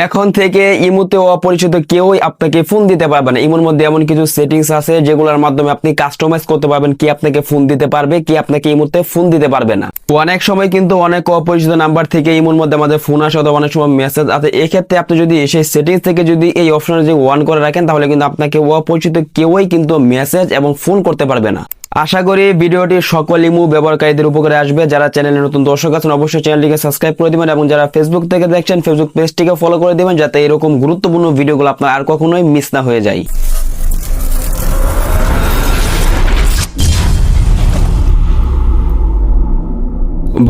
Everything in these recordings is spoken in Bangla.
এখন থেকে ইমুতে অপরিচিত কেউই আপনাকে ফোন দিতে পারবে না। ইমুর মধ্যে এমন কিছু সেটিংস আছে যেগুলোর মাধ্যমে আপনি কাস্টমাইজ করতে পারবেন কি আপনাকে ফোন দিতে পারবে, কি আপনাকে এই মুহূর্তে ফোন দিতে পারবে না। অনেক সময় কিন্তু অনেক অপরিচিত নাম্বার থেকে ইমুর মধ্যে আমাদের ফোন আসে অথবা অনেক সময় মেসেজ আছে এক্ষেত্রে আপনি যদি সেই সেটিংস থেকে যদি এই অপশন যদি ওয়ান করে রাখেন, তাহলে কিন্তু আপনাকে অপরিচিত কেউই কিন্তু মেসেজ এবং ফোন করতে পারবে না। আশা করি ভিডিওটি সকল ইমু ব্যবহারকারীদের উপকারে আসবে। যারা চ্যানেলে নতুন দর্শক আছেন, অবশ্যই চ্যানেলটিকে সাবস্ক্রাইব করে দিবেন এবং যারা ফেসবুক থেকে দেখছেন ফেসবুক পেজটিকে ফলো করে দিবেন, যাতে এরকম গুরুত্বপূর্ণ ভিডিওগুলো আপনার আর কখনোই মিস না হয়ে যায়।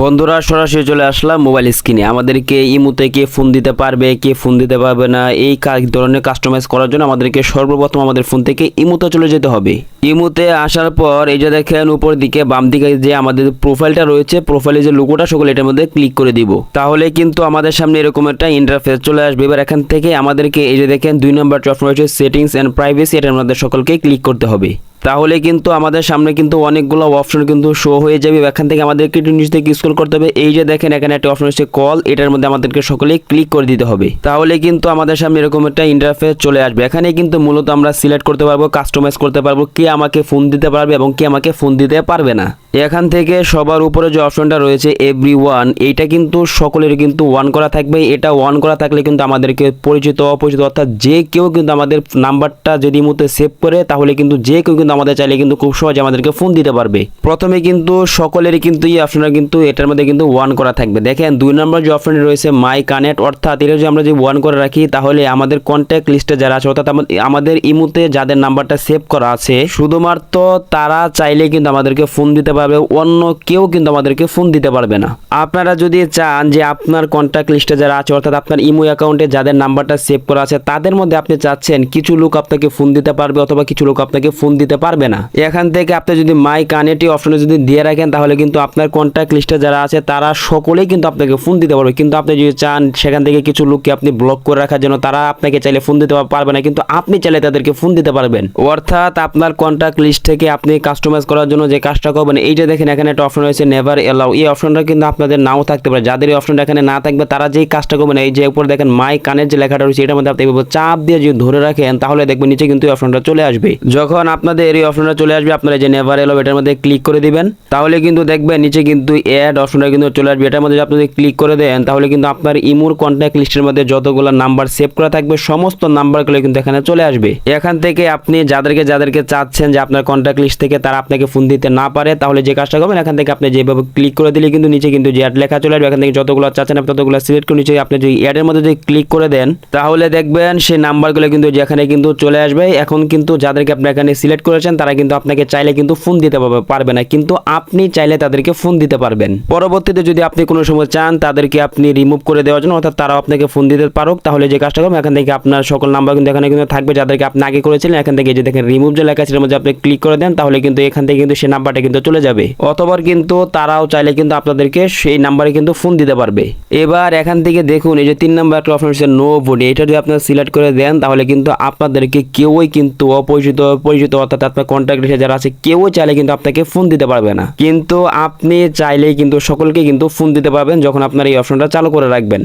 বন্ধুরা, সরাসরি চলে আসলাম মোবাইল স্ক্রিনে আমাদেরকে ইমুতে কে ফোন দিতে পারবে, কে ফোন দিতে পারবে না, এই ধরনের কাস্টমাইজ করার জন্য আমাদেরকে সর্বপ্রথম আমাদের ফোন থেকে ইমুতে চলে যেতে হবে। ইমুতে আসার পর, এই যে দেখেন উপর দিকে, বাম দিকে যে আমাদের প্রোফাইলটা রয়েছে প্রোফাইলে যে লোগোটা সকলে এটার মধ্যে ক্লিক করে দিব। তাহলে কিন্তু আমাদের সামনে এরকম একটা ইন্টারফেস চলে আসবে। এবার এখান থেকে আমাদেরকে এই যে দেখেন, দুই নম্বর অপশন রয়েছে সেটিংস অ্যান্ড প্রাইভেসি এটার মধ্যে সকলকে ক্লিক করতে হবে। তাহলে কিন্তু আমাদের সামনে কিন্তু অনেকগুলো অপশন কিন্তু শো হয়ে যাবে। এখান থেকে আমাদেরকে একটু নিচ থেকে স্ক্রল করতে হবে। এই যে দেখেন, এখানে একটা অপশন হচ্ছে কল এটার মধ্যে আমাদেরকে সকলেই ক্লিক করে দিতে হবে। তাহলে কিন্তু আমাদের সামনে এরকম একটা ইন্টারফেস চলে আসবে। এখানে কিন্তু মূলত আমরা সিলেক্ট করতে পারব কাস্টমাইজ করতে পারব কে আমাকে ফোন দিতে পারবে এবং কে আমাকে ফোন দিতে পারবে না। এখান থেকে সবার উপরে যে অপশনটা রয়েছে এভরি ওয়ান এইটা কিন্তু সকলের কিন্তু ওয়ান করা থাকবে। এটা ওয়ান করা থাকলে কিন্তু আমাদেরকে পরিচিত, অপরিচিত অর্থাৎ যে কেউ কিন্তু আমাদের নাম্বারটা যদি মতো সেভ করে, তাহলে কিন্তু যে কেউ কিন্তু আমাদের চাইলে কিন্তু খুব সহজে আমাদেরকে ফোন দিতে পারবে। প্রথমে কিন্তু সকলেরই কিন্তু এই অপশনটা কিন্তু এটার মধ্যে কিন্তু ওয়ান করা থাকবে। দেখেন, দুই নম্বর যে অপশন রয়েছে মাই কানেক্ট অর্থাৎ এটা যদি আমরা যদি ওয়ান করে রাখি, তাহলে আমাদের কন্ট্যাক্ট লিস্টে যারা আছে, অর্থাৎ আমাদের ইমুতে যাদের নাম্বারটা সেভ করা আছে, শুধুমাত্র তারা চাইলে কিন্তু আমাদেরকে ফোন দিতে পারবে, অন্য কেউ কিন্তু আমাদেরকে ফোন দিতে পারবে না। আপনারা যদি চান যে আপনার কন্ট্যাক্ট লিস্টে যারা আছে, অর্থাৎ আপনার ইমো অ্যাকাউন্টে যাদের নাম্বারটা সেভ করা আছে, তাদের মধ্যে আপনি চাচ্ছেন কিছু লোক আপনাকে ফোন দিতে পারবে, অথবা কিছু লোক আপনাকে ফোন দিতে পারবে না। এখান থেকে আপনি যদি মাই কানেক্টি অপশনে যদি দিয়ে রাখেন, তাহলে কিন্তু আপনার কন্ট্যাক্ট লিস্টে যারা আছে, তারা সকলেই কিন্তু আপনাকে ফোন দিতে পারবে। কিন্তু আপনি যদি চান সেখান থেকে কিছু লোককে আপনি ব্লক করে রাখার জন্য, তারা আপনাকে চাইলে ফোন দিতে পারবে না। কিন্তু আপনি চাইলে তাদেরকে ফোন দিতে পারবেন। অর্থাৎ আপনার কন্ট্যাক্ট লিস্ট থেকে আপনি কাস্টমাইজ করার জন্য যে কাজটা করবেন এই যে দেখেন, এখানে একটা অপশন রয়েছে নেভার এলাও এই অপশনটা কিন্তু আপনাদের নাও থাকতে পারে। যাদের এই অপশনটা এখানে না থাকবে, তারা যেই কাজটা করবেন, এই যে উপরে দেখেন মাই কানের যে লেখাটা রয়েছে, এটার মধ্যে আপনি চাপ দিয়ে যদি ধরে রাখেন, তাহলে দেখবেন নিচে কিন্তু এই অপশনটা চলে আসবে। যখন আপনাদের এই অপশনটা চলে আসবে। আপনারা যে নেভার এলো এটার মধ্যে ক্লিক করে দিবেন। তাহলে কিন্তু দেখবেন নিচে কিন্তু অ্যাড অপশনটা কিন্তু চলে আসবে। এটার মধ্যে যদি আপনি ক্লিক করে দেন, তাহলে কিন্তু আপনার ইমুর কন্ট্যাক্ট লিস্টের মধ্যে যতগুলো নাম্বার সেভ করা থাকবে, সমস্ত নাম্বারগুলো কিন্তু এখানে চলে আসবে। এখান থেকে আপনি যাদেরকে যাদেরকে চাচ্ছেন যে আপনার কন্ট্যাক্ট লিস্ট থেকে তারা আপনাকে ফোন দিতে না পারে, তাহলে যে কাজটা করবেন, এখান থেকে আপনি যেভাবে ক্লিক করে দিলে কিন্তু নিচে কিন্তু যে অ্যাড লেখা চলে আসবে, এখান থেকে যতগুলো চাচ্ছেন আপনি ততগুলো সিলেক্ট করে নিচে আপনি যদি অ্যাডের মধ্যে যদি ক্লিক করে দেন, তাহলে দেখবেন সেই নাম্বারগুলো কিন্তু যেখানে কিন্তু চলে আসবে। এখন কিন্তু যাদেরকে আপনি এখানে সিলেক্ট করেছেন, তারা কিন্তু আপনাকে চাইলে কিন্তু ফোন দিতে পারবে- না। কিন্তু আপনি চাইলে তাদেরকে ফোন দিতে পারবেন। পরবর্তীতে যদি আপনি কোনো সময় চান, তাদেরকে আপনি রিমুভ করে দেওয়ার জন্য, অর্থাৎ তারাও আপনাকে ফোন দিতে পারুক, তাহলে যে কাজটা করবেন, এখান থেকে আপনার সকল নাম্বার কিন্তু এখানে কিন্তু থাকবে, যাদেরকে আপনি আগে করেছিলেন, এখান থেকে যে দেখেন রিমুভ যে লেখা এর মধ্যে আপনি ক্লিক করে দেন, তাহলে কিন্তু এখান থেকে কিন্তু সেই নাম্বারটা কিন্তু চলে যাবে। অথবা কিন্তু তারাও চাইলে কিন্তু আপনাদেরকে সেই নাম্বারে কিন্তু ফোন দিতে পারবে। এবার এখান থেকে দেখুন, এই যে তিন নাম্বার একটা অপশন নো বডি এটা যদি আপনারা সিলেক্ট করে দেন, তাহলে কিন্তু আপনাদেরকে কেউই কিন্তু অপরিচিত, পরিচিত, অর্থাৎ আপনার কন্ট্যাক্ট লিস্টে যারা আছে কেউ চাইলে কিন্তু আপনাকে ফোন দিতে পারবে না। কিন্তু আপনি চাইলেই কিন্তু সকলকে কিন্তু ফোন দিতে পারবেন যখন আপনার এই অপশনটা চালু করে রাখবেন।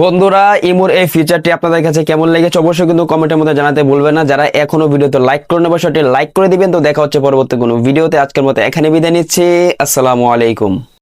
বন্ধুরা, ইমোর এই ফিচারটি আপনাদের কাছে কেমন লেগেছে অবশ্যই কিন্তু কমেন্টের মধ্যে জানাতে ভুলবেন না। যারা এখনও ভিডিওতে লাইক করে নেবে সেটি লাইক করে দিবেন। তো দেখা হচ্ছে পরবর্তী কোনো ভিডিওতে। আজকের মতো এখানে বিদায় নিচ্ছি। আসসালামু আলাইকুম।